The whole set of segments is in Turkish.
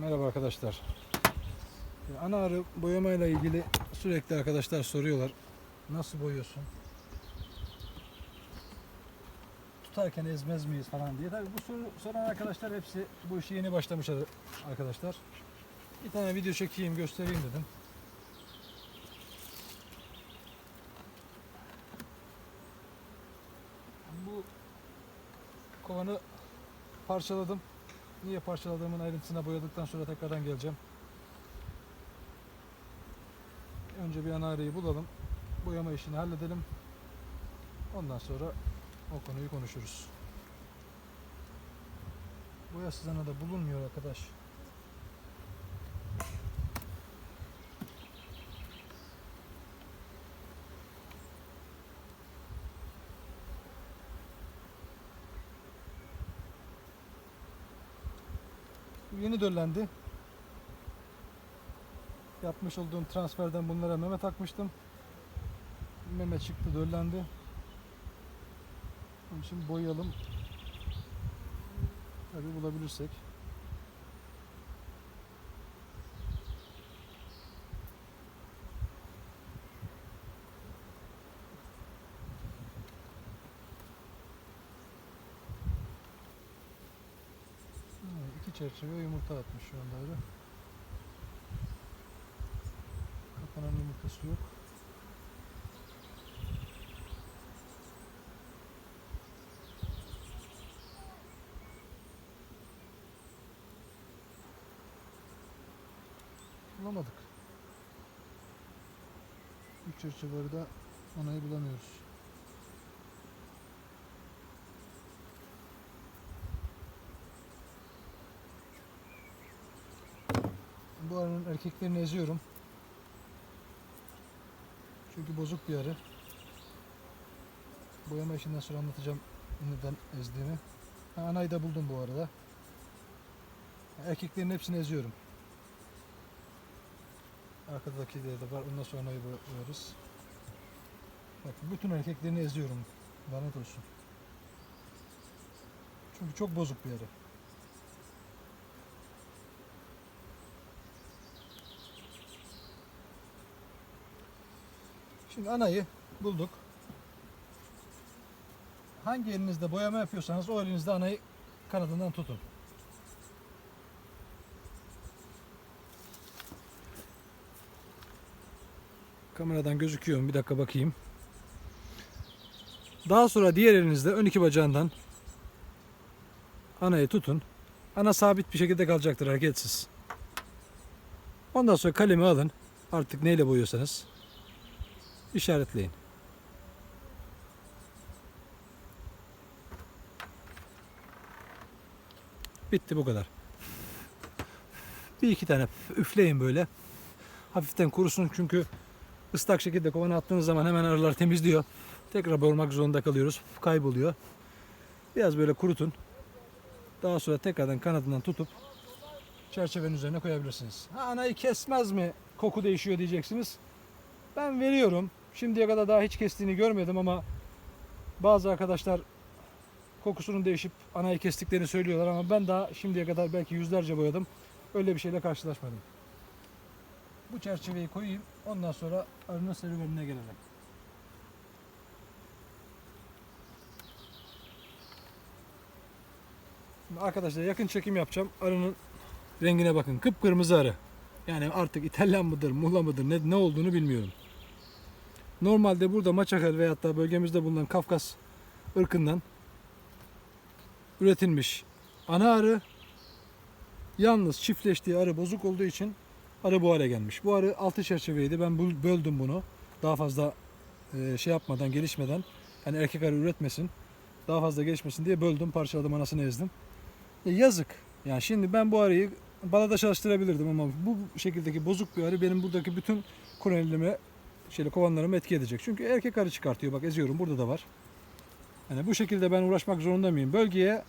Merhaba arkadaşlar. Ya, Ana arı boyamayla ilgili sürekli arkadaşlar soruyorlar. Nasıl boyuyorsun? Tutarken ezmez miyiz falan diye. Tabii bu soru soran arkadaşlar hepsi bu işe yeni başlamış ar- arkadaşlar. Bir tane video çekeyim göstereyim dedim. Bu kovanı parçaladım. Niye parçaladığımın ayrıntısına boyadıktan sonra tekrardan geleceğim. Önce bir ana arayı bulalım. Boyama işini halledelim. Ondan sonra o konuyu konuşuruz. Boyasız ana da bulunmuyor arkadaş. Yeni döllendi. Yapmış olduğum transferden bunlara meme takmıştım. Meme çıktı döllendi. Onun için boyayalım. Tabi bulabilirsek. Evet, iki çerçeve yumurta atmış şu anda öyle. Kapanan yumurtası yok. Bulamadık. Üç çerçeveleri de onayı bulamıyoruz. Bu arının erkeklerini eziyorum. Çünkü bozuk bir arı. Boyama işinden sonra anlatacağım neden ezdiğimi. Ha, anayı da buldum bu arada. Erkeklerin hepsini eziyorum. Arkadakileri de var. Ondan sonra anayı boy- boyarız. Bak bütün erkeklerini eziyorum. Lanet olsun. Çünkü çok bozuk bir arı. Şimdi anayı bulduk. Hangi elinizde boyama yapıyorsanız o elinizde anayı kanadından tutun. Kameradan gözüküyor mu? Bir dakika bakayım. Daha sonra diğer elinizde ön iki bacağından anayı tutun. Ana sabit bir şekilde kalacaktır hareketsiz. Ondan sonra kalemi alın. Artık neyle boyuyorsanız işaretleyin. Bitti bu kadar. Bir iki tane üfleyin böyle. Hafiften kurusun çünkü ıslak şekilde kovana attığınız zaman hemen arılar temizliyor. Tekrar boğmak zorunda kalıyoruz. Kayboluyor. Biraz böyle kurutun. Daha sonra tekrardan kanadından tutup çerçevenin üzerine koyabilirsiniz. Ha, anayı kesmez mi? Koku değişiyor diyeceksiniz. Ben veriyorum. Şimdiye kadar daha hiç kestiğini görmedim ama bazı arkadaşlar kokusunun değişip anayı kestiklerini söylüyorlar ama ben daha şimdiye kadar belki yüzlerce boyadım. Öyle bir şeyle karşılaşmadım. Bu çerçeveyi koyayım. Ondan sonra arının serüvenine gelelim. Şimdi arkadaşlar yakın çekim yapacağım. Arının rengine bakın. Kıpkırmızı arı. Yani artık İtalyan mıdır, muhla mıdır ne, ne olduğunu bilmiyorum. Normalde burada Maçakal veyahut da bölgemizde bulunan Kafkas ırkından üretilmiş ana arı yalnız çiftleştiği arı bozuk olduğu için arı bu hale gelmiş. Bu arı altı çerçeveydi. Ben böldüm bunu. Daha fazla e, şey yapmadan, gelişmeden yani erkek arı üretmesin. Daha fazla gelişmesin diye böldüm, parçaladım, anasını ezdim. E, yazık. Yani şimdi ben bu arıyı balada çalıştırabilirdim ama bu şekildeki bozuk bir arı benim buradaki bütün kolonilerime, şeyle kovanlarımı etki edecek. Çünkü erkek arı çıkartıyor. Bak eziyorum. Burada da var. Yani bu şekilde ben uğraşmak zorunda mıyım? Bölgeye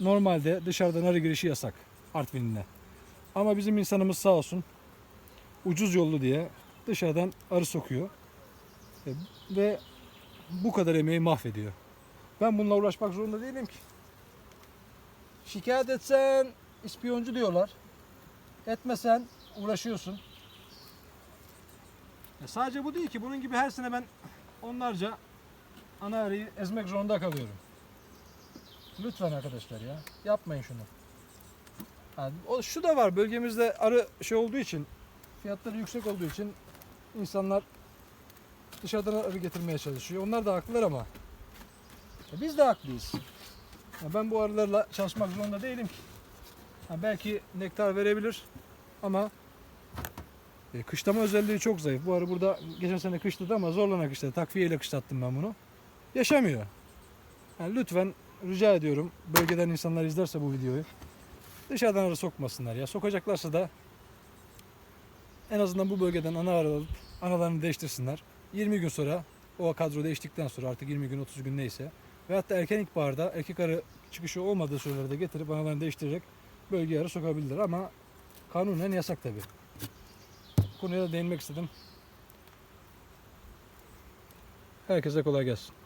normalde dışarıdan arı girişi yasak. Artvin'ine. Ama bizim insanımız sağ olsun ucuz yollu diye dışarıdan arı sokuyor. E, Ve bu kadar emeği mahvediyor. Ben bununla uğraşmak zorunda değilim ki. Şikayet etsen ispiyoncu diyorlar. Etmesen uğraşıyorsun. Ya sadece bu değil ki. Bunun gibi her sene ben onlarca ana arıyı ezmek zorunda kalıyorum. Lütfen arkadaşlar ya. Yapmayın şunu. Ha, o, şu da var. Bölgemizde arı şey olduğu için fiyatları yüksek olduğu için insanlar dışarıdan arı getirmeye çalışıyor. Onlar da haklılar ama ya biz de haklıyız. Ya ben bu arılarla çalışmak zorunda değilim ki. Ha, belki nektar verebilir ama e, kışlama özelliği çok zayıf. Bu arı burada geçen sene kışladı ama zorlana kışladı. Takviyeyle kışlattım ben bunu. Yaşamıyor. Yani lütfen rica ediyorum bölgeden insanlar izlerse bu videoyu dışarıdan arı sokmasınlar ya. Sokacaklarsa da en azından bu bölgeden ana arı alıp analarını değiştirsinler. 20 gün sonra o kadro değiştikten sonra artık 20 gün 30 gün neyse ve hatta erken ilkbaharda erkek arı çıkışı olmadığı sürelerde getirip analarını değiştirerek bölgeye arı sokabilirler ama kanunen yasak tabi. Konuya da değinmek istedim. Herkese kolay gelsin.